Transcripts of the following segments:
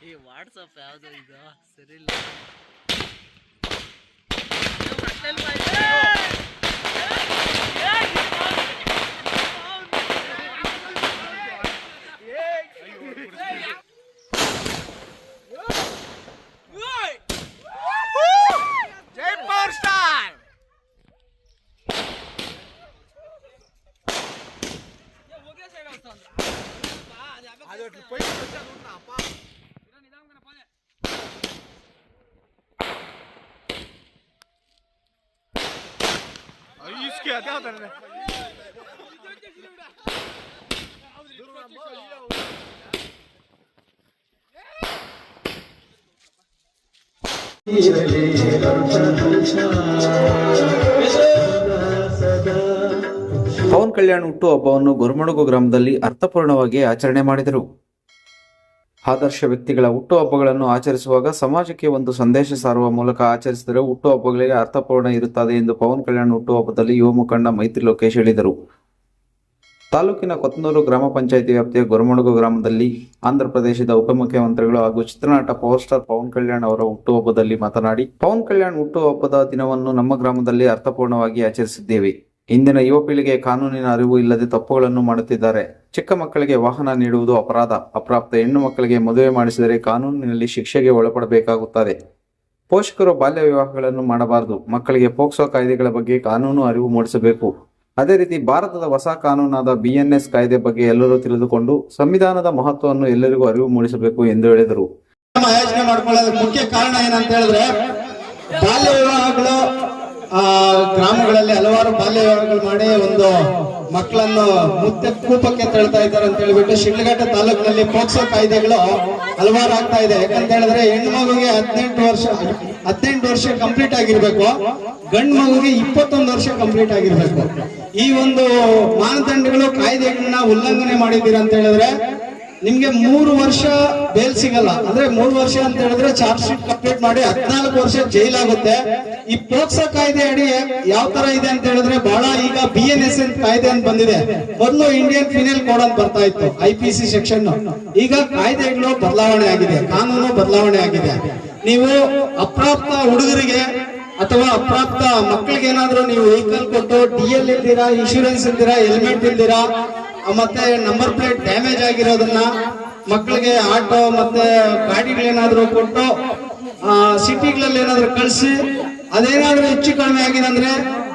ಈ ವಾಟ್ಸಪ್ ಯಾವುದೋ ಇದು? ಸರಿ ಇಲ್ಲ ಜೈ ಪವರ್ ಸ್ಟಾರ್ ಅದು ಪೈ ಅಪ್ಪ ಪವನ್ ಕಲ್ಯಾಣ್ ಹುಟ್ಟುಹಬ್ಬವನ್ನು ಗುರುಮಡುಗು ಗ್ರಾಮದಲ್ಲಿ ಅರ್ಥಪೂರ್ಣವಾಗಿ ಆಚರಣೆ ಮಾಡಿದರು. ಆದರ್ಶ ವ್ಯಕ್ತಿಗಳ ಹುಟ್ಟುಹಬ್ಬಗಳನ್ನು ಆಚರಿಸುವಾಗ ಸಮಾಜಕ್ಕೆ ಒಂದು ಸಂದೇಶ ಸಾರುವ ಮೂಲಕ ಆಚರಿಸಿದರೆ ಹುಟ್ಟುಹಬ್ಬಗಳಿಗೆ ಅರ್ಥಪೂರ್ಣ ಇರುತ್ತದೆ ಎಂದು ಪವನ್ ಕಲ್ಯಾಣ್ ಹುಟ್ಟುಹಬ್ಬದಲ್ಲಿ ಯುವ ಮುಖಂಡ ಮೈತ್ರಿ ಲೋಕೇಶ್ ಹೇಳಿದರು. ತಾಲೂಕಿನ ಕೊತ್ತನೂರು ಗ್ರಾಮ ಪಂಚಾಯಿತಿ ವ್ಯಾಪ್ತಿಯ ಗುರುಮಣಗು ಗ್ರಾಮದಲ್ಲಿ ಆಂಧ್ರ ಪ್ರದೇಶದ ಉಪಮುಖ್ಯಮಂತ್ರಿಗಳು ಹಾಗೂ ಚಿತ್ರನಟ ಪವರ್ ಸ್ಟಾರ್ ಪವನ್ ಕಲ್ಯಾಣ್ ಅವರ ಹುಟ್ಟುಹಬ್ಬದಲ್ಲಿ ಮಾತನಾಡಿ, ಪವನ್ ಕಲ್ಯಾಣ್ ಹುಟ್ಟುಹಬ್ಬದ ದಿನವನ್ನು ನಮ್ಮ ಗ್ರಾಮದಲ್ಲಿ ಅರ್ಥಪೂರ್ಣವಾಗಿ ಆಚರಿಸಿದ್ದೇವೆ. ಇಂದಿನ ಯುವ ಪೀಳಿಗೆ ಕಾನೂನಿನ ಅರಿವು ಇಲ್ಲದೆ ತಪ್ಪುಗಳನ್ನು ಮಾಡುತ್ತಿದ್ದಾರೆ. ಚಿಕ್ಕ ಮಕ್ಕಳಿಗೆ ವಾಹನ ನೀಡುವುದು ಅಪರಾಧ. ಅಪ್ರಾಪ್ತ ಹೆಣ್ಣು ಮಕ್ಕಳಿಗೆ ಮದುವೆ ಮಾಡಿಸಿದರೆ ಕಾನೂನಿನಲ್ಲಿ ಶಿಕ್ಷೆಗೆ ಒಳಪಡಬೇಕಾಗುತ್ತದೆ. ಪೋಷಕರು ಬಾಲ್ಯ ವಿವಾಹಗಳನ್ನು ಮಾಡಬಾರದು. ಮಕ್ಕಳಿಗೆ ಪೋಕ್ಸೋ ಕಾಯ್ದೆಗಳ ಬಗ್ಗೆ ಕಾನೂನು ಅರಿವು ಮೂಡಿಸಬೇಕು. ಅದೇ ರೀತಿ ಭಾರತದ ಹೊಸ ಕಾನೂನಾದ ಬಿಎನ್ಎಸ್ ಕಾಯ್ದೆ ಬಗ್ಗೆ ಎಲ್ಲರೂ ತಿಳಿದುಕೊಂಡು ಸಂವಿಧಾನದ ಮಹತ್ವವನ್ನು ಎಲ್ಲರಿಗೂ ಅರಿವು ಮೂಡಿಸಬೇಕು ಎಂದು ಹೇಳಿದರು. ಮುಖ್ಯ ಕಾರಣ ಏನಂತ ಹೇಳಿದ್ರೆ, ಬಾಲ್ಯ ವಿವಾಹಗಳು ಗ್ರಾಮಗಳಲ್ಲಿ ಹಲವಾರು ಬಾಲ್ಯ ವಿವಾಹಗಳು ಮಾಡಿ ಒಂದು ಮಕ್ಕಳನ್ನು ಮುತ್ತೆ ಕೂಪಕ್ಕೆ ತಳ್ತಾ ಇದ್ದಾರೆ ಅಂತ ಹೇಳ್ಬಿಟ್ಟು ಶಿಡ್ಲಘಟ್ಟ ತಾಲೂಕಿನಲ್ಲಿ ಪೋಕ್ಸೋ ಕಾಯ್ದೆಗಳು ಹಲವಾರು ಆಗ್ತಾ ಇದೆ. ಯಾಕಂತ ಹೇಳಿದ್ರೆ ಹೆಣ್ಣು ಮಗುಗೆ ಹದಿನೆಂಟು ವರ್ಷ ಹದಿನೆಂಟು ವರ್ಷ ಕಂಪ್ಲೀಟ್ ಆಗಿರ್ಬೇಕು. ಗಂಡು ಮಗುಗೆ ಇಪ್ಪತ್ತೊಂದು ವರ್ಷ ಕಂಪ್ಲೀಟ್ ಆಗಿರ್ಬೇಕು. ಈ ಒಂದು ಮಾನದಂಡಗಳು, ಕಾಯ್ದೆಗಳನ್ನ ಉಲ್ಲಂಘನೆ ಮಾಡಿದ್ದೀರಾ ಅಂತ ಹೇಳಿದ್ರೆ ನಿಮ್ಗೆ ಮೂರು ವರ್ಷ ಬೇಲ್ ಸಿಗಲ್ಲ. ಅಂದ್ರೆ ಮೂರು ವರ್ಷ ಅಂತ ಹೇಳಿದ್ರೆ ಚಾರ್ಜ್ ಶೀಟ್ ಕಂಪ್ಲೀಟ್ ಮಾಡಿ ಹದಿನಾಲ್ಕು ವರ್ಷ ಜೈಲ್ ಆಗುತ್ತೆ. ಈ ಪೋಕ್ಸೋ ಕಾಯ್ದೆ ಅಡಿ ಯಾವ ತರ ಇದೆ ಅಂತ ಹೇಳಿದ್ರೆ ಬಹಳ ಈಗ ಬಿ ಎನ್ ಎಸ್ ಎನ್ ಕಾಯ್ದೆ ಅಂತ ಬಂದಿದೆ. ಮೊದಲು ಇಂಡಿಯನ್ ಫಿನಲ್ ಕೋಡ್ ಅಂತ ಬರ್ತಾ ಇತ್ತು ಐ ಪಿ ಸಿ ಸೆಕ್ಷನ್ ಈಗ ಕಾಯ್ದೆಗಳು ಬದಲಾವಣೆ ಆಗಿದೆ, ಕಾನೂನು ಬದಲಾವಣೆ ಆಗಿದೆ. ನೀವು ಅಪ್ರಾಪ್ತ ಹುಡುಗರಿಗೆ ಅಥವಾ ಅಪ್ರಾಪ್ತ ಮಕ್ಕಳಿಗೆ ಏನಾದ್ರೂ ನೀವು ವೆಹಿಕಲ್ ಕೊಟ್ಟು ಡಿ ಎಲ್ ಇಲ್ದಿರಾ ಇನ್ಶೂರೆನ್ಸ್ ಇಲ್ದಿರಾ ಹೆಲ್ಮೆಟ್ ಇಲ್ದಿರಾ ಮತ್ತೆ ನಂಬರ್ ಪ್ಲೇಟ್ ಡ್ಯಾಮೇಜ್ ಆಗಿರೋದನ್ನ ಮಕ್ಕಳಿಗೆ ಆಟೋ ಮತ್ತೆ ಗಾಡಿಗಳೇನಾದ್ರೂ ಕೊಟ್ಟು ಸಿಟಿಗಳಲ್ಲಿ ಏನಾದ್ರೂ ಕಳಿಸಿ, ಅದೇನಾದ್ರೂ ಹೆಚ್ಚು ಕಡಿಮೆ ಆಗಿದೆ ಅಂದ್ರೆ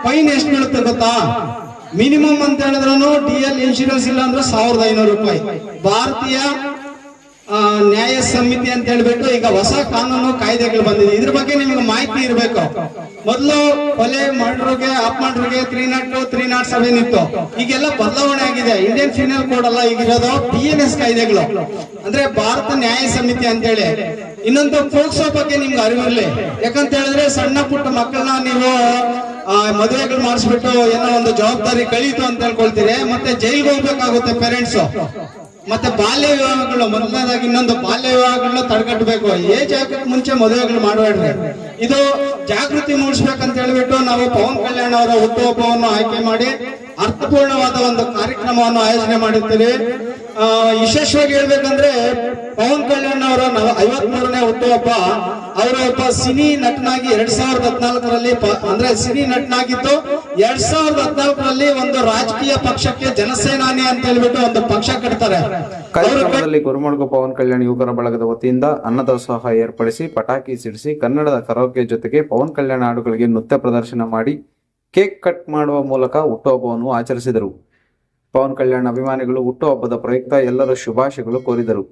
ಫೈನ್ ಎಷ್ಟು ಬೀಳುತ್ತೆ ಗೊತ್ತಾ? ಮಿನಿಮಮ್ ಅಂತ ಹೇಳಿದ್ರು ಡಿ ಎಲ್ ಇನ್ಶೂರೆನ್ಸ್ ಇಲ್ಲ ಅಂದ್ರೆ ಸಾವಿರದ ಐನೂರು ರೂಪಾಯಿ. ಭಾರತೀಯ ನ್ಯಾಯ ಸಮಿತಿ ಅಂತ ಹೇಳ್ಬಿಟ್ಟು ಈಗ ಹೊಸ ಕಾನೂನು ಕಾಯ್ದೆಗಳು ಬಂದಿದೆ. ಇದ್ರ ಬಗ್ಗೆ ನಿಮ್ಗೆ ಮಾಹಿತಿ ಇರಬೇಕು. ಮೊದಲು ಕೊಲೆ ಮಂಡ್ರಿಗೆ ಅಪ್ ಮಾಡ್ರಿಗೆ three nought two three nought seven ಇತ್ತು. ಈಗೆಲ್ಲ ಬದಲಾವಣೆ ಆಗಿದೆ. ಇಂಡಿಯನ್ ಫಿನಲ್ ಕೋಡ್ ಅಲ್ಲ, ಈಗಿರೋದು ಪಿ ಎನ್ ಎಸ್ ಕಾಯ್ದೆಗಳು. ಅಂದ್ರೆ ಭಾರತ ನ್ಯಾಯ ಸಮಿತಿ ಅಂತ ಹೇಳಿ ಇನ್ನೊಂದು ಪೋಕ್ಸೋ ಬಗ್ಗೆ ನಿಮ್ಗೆ ಅರಿವಿರ್ಲಿ ಯಾಕಂತ ಹೇಳಿದ್ರೆ ಸಣ್ಣ ಪುಟ್ಟ ಮಕ್ಕಳನ್ನ ನೀವು ಮದುವೆಗಳು ಮಾಡಿಸ್ಬಿಟ್ಟು ಏನೋ ಒಂದು ಜವಾಬ್ದಾರಿ ಕಳೀತು ಅಂತ ಹೇಳ್ಕೊಳ್ತೀರಿ ಮತ್ತೆ ಜೈಲ್ಗೆ ಹೋಗ್ಬೇಕಾಗುತ್ತೆ ಪೇರೆಂಟ್ಸ್ ಮತ್ತೆ ಬಾಲ್ಯ ವಿವಾಹಗಳು ಮೊದಲನೇದಾಗಿ ಇನ್ನೊಂದು ಬಾಲ್ಯ ವಿವಾಹಗಳನ್ನ ತಡೆಗಟ್ಟಬೇಕು. ಏಜ್ ಹಾಕಕ್ ಮುಂಚೆ ಮದುವೆಗಳು ಮಾಡಬೇಡ್ರಿ. ಇದು ಜಾಗೃತಿ ಮೂಡಿಸ್ಬೇಕಂತ ಹೇಳ್ಬಿಟ್ಟು ನಾವು ಪವನ್ ಕಲ್ಯಾಣ್ ಅವರ ಹುಟ್ಟುಹಬ್ಬವನ್ನು ಆಯ್ಕೆ ಮಾಡಿ ಅರ್ಥಪೂರ್ಣವಾದ ಒಂದು ಕಾರ್ಯಕ್ರಮವನ್ನು ಆಯೋಜನೆ ಮಾಡಿರ್ತೀವಿ. ಆ, ವಿಶೇಷವಾಗಿ ಹೇಳ್ಬೇಕಂದ್ರೆ ಪವನ್ ಕಲ್ಯಾಣ್ ಅವರ ಐವತ್ಮೂರನೇ ಹುಟ್ಟುಹಬ್ಬ. ಅವರ ಒಬ್ಬ ಸಿನಿ ನಟನಾಗಿ ಎರಡ್ ಸಾವಿರದ ಹದಿನಾಲ್ಕರಲ್ಲಿ ಅಂದ್ರೆ ಸಿನಿ ನಟನಾಗಿದ್ದು ಎರಡ್ ಸಾವಿರದ ಹದಿನಾಲ್ಕರಲ್ಲಿ ಒಂದು ರಾಜಕೀಯ ಪಕ್ಷಕ್ಕೆ ಜನಸೇನಾನಿ ಅಂತ ಹೇಳ್ಬಿಟ್ಟು ಒಂದು ಪಕ್ಷ ಕಟ್ತಾರೆ. ಕಾರ್ಯಕ್ರಮದಲ್ಲಿ ಗುರುಮಣಗು ಪವನ್ ಕಲ್ಯಾಣ್ ಯುವಕರ ಬಳಗದ ವತಿಯಿಂದ ಅನ್ನದಾಸೋಹ ಏರ್ಪಡಿಸಿ ಪಟಾಕಿ ಸಿಡಿಸಿ ಕನ್ನಡದ ಕರೋಕೆ ಜೊತೆಗೆ ಪವನ್ ಕಲ್ಯಾಣ್ ಹಾಡುಗಳಿಗೆ ನೃತ್ಯ ಪ್ರದರ್ಶನ ಮಾಡಿ ಕೇಕ್ ಕಟ್ ಮಾಡುವ ಮೂಲಕ ಹುಟ್ಟುಹಬ್ಬವನ್ನು ಆಚರಿಸಿದರು. ಪವನ್ ಕಲ್ಯಾಣ್ ಅಭಿಮಾನಿಗಳು ಹುಟ್ಟುಹಬ್ಬದ ಪ್ರಯುಕ್ತ ಎಲ್ಲರ ಶುಭಾಶಯಗಳು ಕೋರಿದರು.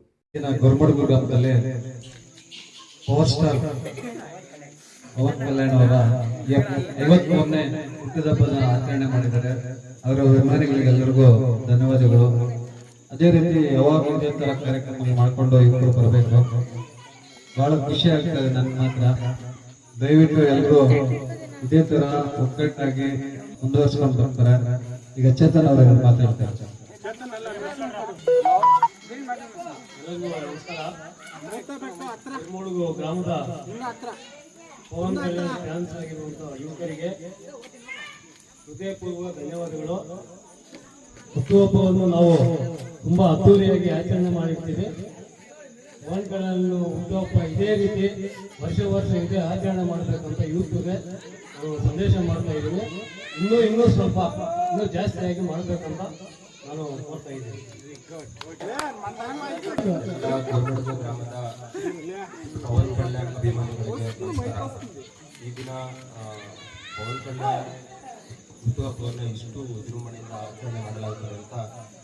ಪವನ್ ಕಲ್ಯಾಣ್ ಅವರ ಐವತ್ತೊಮ್ಮೆ ಹುಟ್ಟಿದಬ್ಬದ ಆಚರಣೆ ಮಾಡಿದ್ದಾರೆ. ಅವರ ಅಭಿಮಾನಿಗಳಿಗೆಲ್ಲರಿಗೂ ಧನ್ಯವಾದಗಳು. ಅದೇ ರೀತಿ ಯಾವಾಗ ಇದೇ ತರ ಕಾರ್ಯಕ್ರಮ ಮಾಡಿಕೊಂಡು ಇಬ್ಬರು ಬರಬೇಕು. ಬಹಳ ಖುಷಿ ಆಗ್ತದೆ ನನ್ನ ಮಾತ್ರ. ದಯವಿಟ್ಟು ಎಲ್ಲರೂ ಇದೇ ತರ ಒಗ್ಗಟ್ಟಾಗಿ ಮುಂದುವರ್ಸ್ಕೊಂಡು ಬರ್ತಾರೆ ಈಗ ಚೇತನ್ ಅವರು ಮಾತಾಡ್ತಾರೆ ಗ್ರಾಮದ ಪವನ್ ಕಲ್ಯಾಣ್ ಫ್ಯಾನ್ಸ್ ಆಗಿರುವಂತಹ ಯುವಕರಿಗೆ ಹೃದಯಪೂರ್ವಕ ಧನ್ಯವಾದಗಳು. ಹುಟ್ಟುಹಬ್ಬವನ್ನು ನಾವು ತುಂಬಾ ಅದ್ದೂರಿಯಾಗಿ ಆಚರಣೆ ಮಾಡಿರ್ತೀವಿ. ಪವನ್ ಕಲ್ಯಾಣ್ ಹುಟ್ಟುಹಬ್ಬ ಇದೇ ರೀತಿ ವರ್ಷ ವರ್ಷ ಇದೇ ಆಚರಣೆ ಮಾಡಬೇಕಂತ ಯೂತ್ಗೆ ಸಂದೇಶ ಮಾಡ್ತಾ ಇದ್ದೀನಿ. ಇನ್ನೂ ಇನ್ನೂ ಸ್ವಲ್ಪ, ಇನ್ನೂ ಜಾಸ್ತಿಯಾಗಿ ಮಾಡಬೇಕಂತ ನಾನು ಕೋರ್ತಾ ಇದ್ದೀನಿ. ಗ್ರಾಮದ ಪವನ್ ಈ ದಿನ ಪವನ್ ಕಲ್ಯಾಣ್ ಇಷ್ಟು ವಿಜೃಂಭಣೆಯಿಂದ ಆಚರಣೆ ಮಾಡಲಾಗುತ್ತದೆ ಅಂತ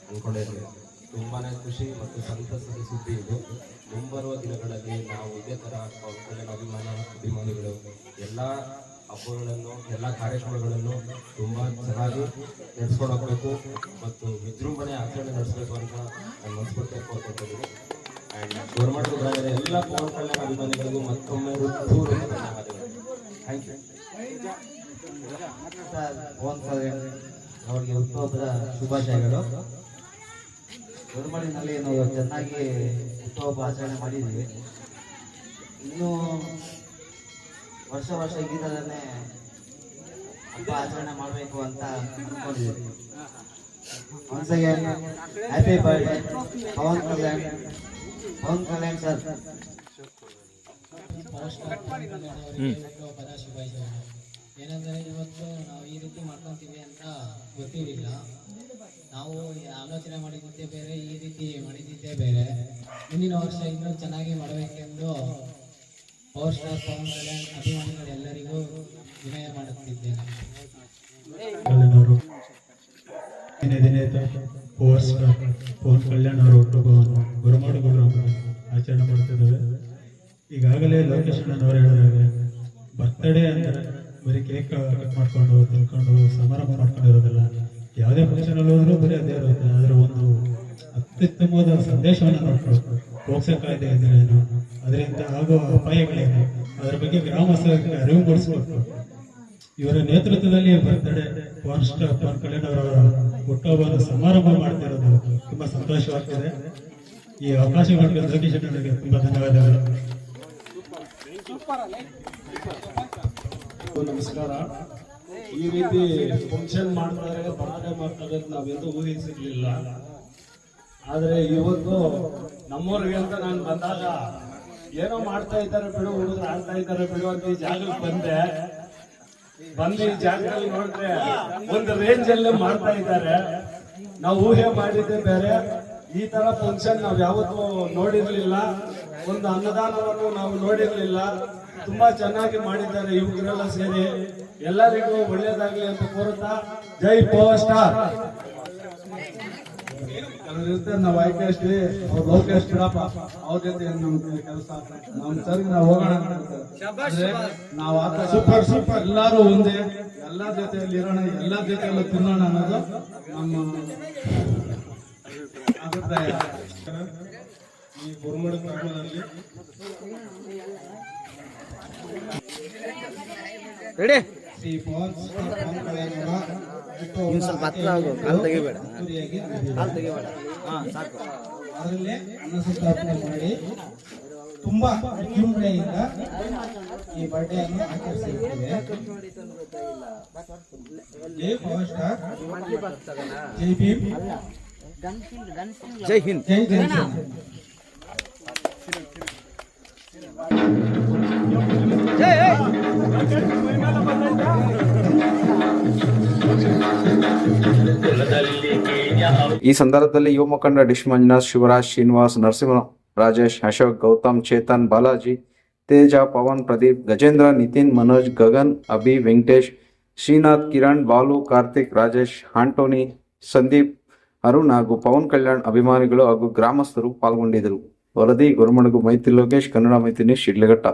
ಅಂದ್ಕೊಂಡಿದ್ದೇವೆ ತುಂಬಾ ಖುಷಿ ಮತ್ತು ಸಂತಸದ ಸುದ್ದಿ ಇದು. ಮುಂಬರುವ ದಿನಗಳಲ್ಲಿ ನಾವು ಇದೇ ಥರ ಪವನ್ ಕಲ್ಯಾಣ್ ಅಭಿಮಾನ, ಅಭಿಮಾನಿಗಳು ಎಲ್ಲ ಹಬ್ಬಗಳನ್ನು ಎಲ್ಲ ಕಾರ್ಯಕ್ರಮಗಳನ್ನು ತುಂಬ ಚೆನ್ನಾಗಿ ನಡೆಸ್ಕೊಂಡು ಹೋಗಬೇಕು ಮತ್ತು ವಿಜೃಂಭಣೆ ಆಚರಣೆ ನಡೆಸಬೇಕು ಅಂತ ನಾನು ಮನಸ್ಕೊಟ್ಟೆ ಕೋರ್ಕೊಳ್ತಿದ್ದೀನಿ. ಆ್ಯಂಡ್ ಗೌರ್ಮೆಂಟ್ ಬಂದರೆ ಎಲ್ಲ ಪವನ್ ಕಲ್ಯಾಣ ಅಭಿಮಾನಿಗಳಿಗೂ ಮತ್ತೊಮ್ಮೆ ಹೃತ್ಪೂರ್ವಕ ಧನ್ಯವಾದಗಳು. ಥ್ಯಾಂಕ್ ಯು ಪವನ್ ಕಲ್ಯಾಣ್ ಅವರಿಗೆ ಹುಟ್ಟುಹಬ್ಬದ ಶುಭಾಶಯಗಳು. ಗೌರ್ಮೆಂಟ್ನಲ್ಲಿ ನಾವು ಚೆನ್ನಾಗಿ ಹುಟ್ಟುಹಬ್ಬ ಆಚರಣೆ ಮಾಡಿದ್ದೀವಿ. ಇನ್ನು ವರ್ಷ ವರ್ಷ ಥರನೇ ಹಬ್ಬ ಆಚರಣೆ ಮಾಡಬೇಕು ಅಂತ ಅನ್ಕೊಂಡಿದ್ದೀನಿ. Once again happy birthday Pavan Kalyan Pavan Kalyan sir ಏನಂದರೆ ಇವತ್ತು ನಾವು ಈ ರೀತಿ ಮಾಡ್ಕೊತೀವಿ ಅಂತ ಗೊತ್ತಿರಲಿಲ್ಲ. ನಾವು ಆಲೋಚನೆ ಮಾಡಿದ್ದೇ ಬೇರೆ ಈ ರೀತಿ ಮಾಡಿದ್ದೇ ಬೇರೆ. ಮುಂದಿನ ವರ್ಷ ಇನ್ನೂ ಚೆನ್ನಾಗಿ ಮಾಡಬೇಕೆಂದು ಪವರ್ ಸ್ಟಾರ್ ಪವನ್ ಕಲ್ಯಾಣ್ ಅಭಿಮಾನಿಗಳೆಲ್ಲರಿಗೂ ವಿನಯ ಮಾಡುತ್ತಿದ್ದೇನೆ. ದಿನೇ ದಿನೇ ಪವರ್ ಸ್ಟಾರ್ ಪವನ್ ಕಲ್ಯಾಣ್ ಅವರ ಹುಟ್ಟುಹಬ್ಬವನ್ನು ಗುರುಮಾಡುಗ ಗ್ರಾಮದಲ್ಲಿ ಆಚರಣೆ ಮಾಡುತ್ತಿದ್ದೇವೆ. ಈಗಾಗಲೇ ಲೋಕೇಶ್ ಅಣ್ಣನವರು ಹೇಳಿದಾಗ ಬರ್ತ್ಡೇ ಅಂದರೆ ಬರೀ ಕೇಕ್ ಕಟ್ ಮಾಡ್ಕೊಂಡು ತಿಳ್ಕೊಂಡು ಸಮಾರಂಭ ಮಾಡ್ಕೊಂಡಿರೋದಿಲ್ಲ. ಯಾವುದೇ ಫಂಕ್ಷನಲ್ಲಿ ಹೋದರೂ ಬರೀ ಅದೇ ಇರುತ್ತೆ. ಆದರೆ ಒಂದು ಅತ್ಯುತ್ತಮವಾದ ಸಂದೇಶವನ್ನು ಕೊಟ್ಟರು. ಪೋಕ್ಸೋ ಕಾಯ್ದೆ ಅಂದ್ರೇನು ಅದರಿಂದ ಆಗುವ ಅಪಾಯಗಳೇನು? ಅದರ ಬಗ್ಗೆ ಗ್ರಾಮಸ್ಥರಿಗೆ ಅರಿವು ಮೂಡಿಸಬೇಕು ಇವರ ನೇತೃತ್ವದಲ್ಲಿ ಬರ್ತಡೆ ಪವನ್ ಸ್ಟಾರ್ ಪವನ್ ಕಲ್ಯಾಣ್ ಅವರ ಹುಟ್ಟುಹಬ್ಬದ ಸಮಾರಂಭ ಮಾಡ್ತಿರೋದು ತುಂಬಾ ಸಂತೋಷವಾಗ್ತದೆ. ಈ ಅವಕಾಶ ಮಾಡಿದ ಜೋಗಿ ಅಣ್ಣನಿಗೆ ತುಂಬಾ ಧನ್ಯವಾದಗಳು. ನಮಸ್ಕಾರ. ಈ ರೀತಿ ಫಂಕ್ಷನ್ ಮಾಡ್ತಾರೆ ಬರ್ತಡೇ ಮಾಡ್ತಾರೆ ನಾವೆಂದೂ ಊಹಿಸಿರ್ಲಿಲ್ಲ. ಆದ್ರೆ ಇವತ್ತು ನಮ್ಮೂರಿಗೆ ಅಂತ ನಾನು ಬಂದಾಗ ಏನೋ ಮಾಡ್ತಾ ಇದ್ದಾರೆ ಬಿಡು, ಹುಡುಗರು ಆಡ್ತಾ ಇದ್ದಾರೆ ಬಿಡು ಅಂತ ಈ ಜಾಗಕ್ಕೆ ಬಂದೆ. ಬಂದು ಈ ಜಾಗದಲ್ಲಿ ನೋಡಿದ್ರೆ ಒಂದು ರೇಂಜ್ ಅಲ್ಲೇ ಮಾಡ್ತಾ ಇದ್ದಾರೆ. ನಾವು ಊಹೆ ಮಾಡಿದ್ದೆ ಬೇರೆ. ಈ ತರ ಫಂಕ್ಷನ್ ನಾವು ಯಾವತ್ತೂ ನೋಡಿರ್ಲಿಲ್ಲ. ಒಂದು ಅನ್ನದಾನವನ್ನು ನಾವು ನೋಡಿರ್ಲಿಲ್ಲ. ತುಂಬಾ ಚೆನ್ನಾಗಿ ಮಾಡಿದ್ದಾರೆ ಯುವಕರೆಲ್ಲ ಸೇರಿ. ಎಲ್ಲರಿಗೂ ಒಳ್ಳೇದಾಗ್ಲಿ ಅಂತ ಕೋರುತ್ತಾ, ಜೈ ಪವರ್ ಸ್ಟಾರ್. ಕೆಲವ್ರು ಇರ್ತಾರೆ ನಾವು ಆಯ್ಕೆ ಅಷ್ಟೇ ಅವ್ರು ಲೋಕೇಶ್ ಬಿಡಪ್ಪ ಅವ್ರ ಜೊತೆ ನಮ್ಗೆ ಕೆಲಸ ನಮ್ ಸರ್ಗೆ ನಾವು ಹೋಗೋಣ ನಾವು ಆತ ಸೂಪರ್ ಸೂಪರ್ ಎಲ್ಲಾರು ಒಂದೇ ಎಲ್ಲ ಜೊತೆಯಲ್ಲಿ ಇರೋಣ ಎಲ್ಲ ಜೊತೆಯಲ್ಲೂ ತಿನ್ನೋಣ ಅನ್ನೋದು ನಮ್ಮ ಅಭಿಪ್ರಾಯ. ಈ ಗುರುಮಡ ಗ್ರಾಮದಲ್ಲಿ ರೆಡಿ ಶ್ರೀ ಪವನ್ ಸ್ಟಾರ್ ಪವನ್ ಕಲ್ಯಾಣ್ ಅವರ ನೀನ್ ಸ್ವಲ್ಪ ಹತ್ರ ಆಗು ಕಾಲು ತೆಗಿಬೇಡ ಕಾಲು ತೆಗಿಬೇಡ ಹಾ ಸಾಕು ಅದರಲ್ಲೇ ಅನ್ನ ಸಂತರ್ಪಣೆ ಮಾಡಿ ತುಂಬಾ ವಿಜೃಂಭಣೆಯಿಂದ ಈ ಬರ್ಡೇಯನ್ನು ಆಚರಿಸಿದ್ದೇವೆ ಜೈ ಪವರ್ ಸ್ಟಾರ್ ಜೈ ಭೀಮ್ ಜೈ ಹಿಂದ್ ಜೈ ಜೈ ಈ ಸಂದರ್ಭದಲ್ಲಿ ಯುವ ಮುಖಂಡ ಡಿಶ್ ಮಂಜುನಾಥ್ ಶಿವರಾಜ್ ಶ್ರೀನಿವಾಸ್ ನರಸಿಂಹ ರಾಜೇಶ್ ಅಶೋಕ್ ಗೌತಮ್ ಚೇತನ್ ಬಾಲಾಜಿ ತೇಜ ಪವನ್ ಪ್ರದೀಪ್ ಗಜೇಂದ್ರ ನಿತಿನ್ ಮನೋಜ್ ಗಗನ್ ಅಭಿ ವೆಂಕಟೇಶ್ ಶ್ರೀನಾಥ್ ಕಿರಣ್ ಬಾಲು ಕಾರ್ತಿಕ್ ರಾಜೇಶ್ ಆಂಟೋನಿ ಸಂದೀಪ್ ಅರುಣ್ ಹಾಗೂ ಪವನ್ ಕಲ್ಯಾಣ್ ಅಭಿಮಾನಿಗಳು ಹಾಗೂ ಗ್ರಾಮಸ್ಥರು ಪಾಲ್ಗೊಂಡಿದ್ದರು ವರದಿ ಗುರುಮಣಗು ಮೈತ್ರಿ ಲೋಕೇಶ್ ಕನ್ನಡ ಮೈತ್ರಿ ಶಿಡ್ಲಘಟ್ಟ.